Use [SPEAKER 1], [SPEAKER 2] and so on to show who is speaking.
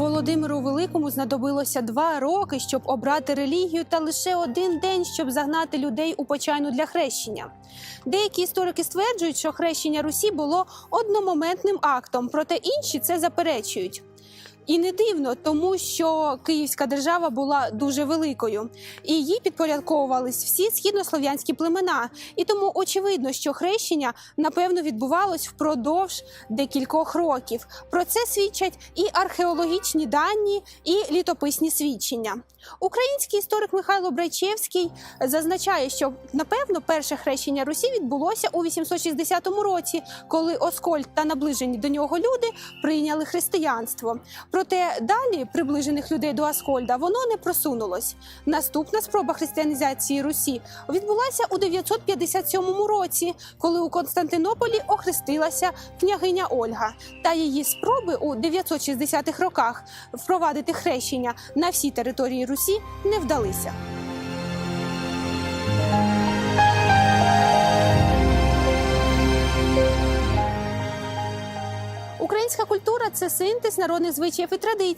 [SPEAKER 1] Володимиру Великому знадобилося два роки, щоб обрати релігію, та лише один день, щоб загнати людей у почайну для хрещення. Деякі історики стверджують, що хрещення Русі було одномоментним актом, проте інші це заперечують. І не дивно, тому що Київська держава була дуже великою, і їй підпорядковувались всі східнослов'янські племена. І тому очевидно, що хрещення напевно відбувалось впродовж декількох років. Про це свідчать і археологічні дані, і літописні свідчення. Український історик Михайло Брайчевський зазначає, що напевно перше хрещення Русі відбулося у 860 році, коли Оскольд та наближені до нього люди прийняли християнство. Проте далі приближених людей до Аскольда воно не просунулось. Наступна спроба християнізації Русі відбулася у 957 році, коли у Константинополі охрестилася княгиня Ольга. Та її спроби у 960-х роках впровадити хрещення на всій території Русі не вдалися. Українська культура це синтез народних звичаїв і традицій.